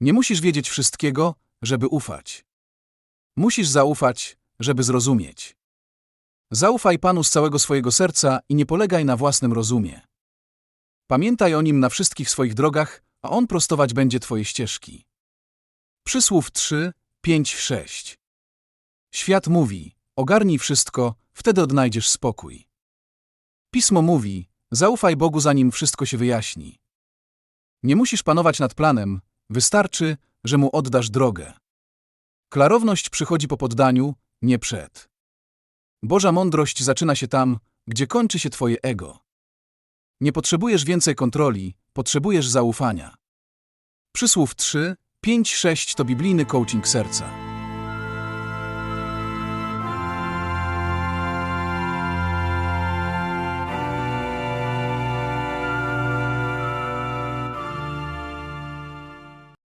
Nie musisz wiedzieć wszystkiego, żeby ufać. Musisz zaufać, żeby zrozumieć. Zaufaj Panu z całego swojego serca i nie polegaj na własnym rozumie. Pamiętaj o Nim na wszystkich swoich drogach, a On prostować będzie Twoje ścieżki. Przysłów 3, 5, 6 Świat mówi, ogarnij wszystko, wtedy odnajdziesz spokój. Pismo mówi, zaufaj Bogu zanim wszystko się wyjaśni. Nie musisz panować nad planem, wystarczy, że Mu oddasz drogę. Klarowność przychodzi po poddaniu, nie przed. Boża mądrość zaczyna się tam, gdzie kończy się Twoje ego. Nie potrzebujesz więcej kontroli, potrzebujesz zaufania. Przysłów 3, 5, 6 to biblijny coaching serca.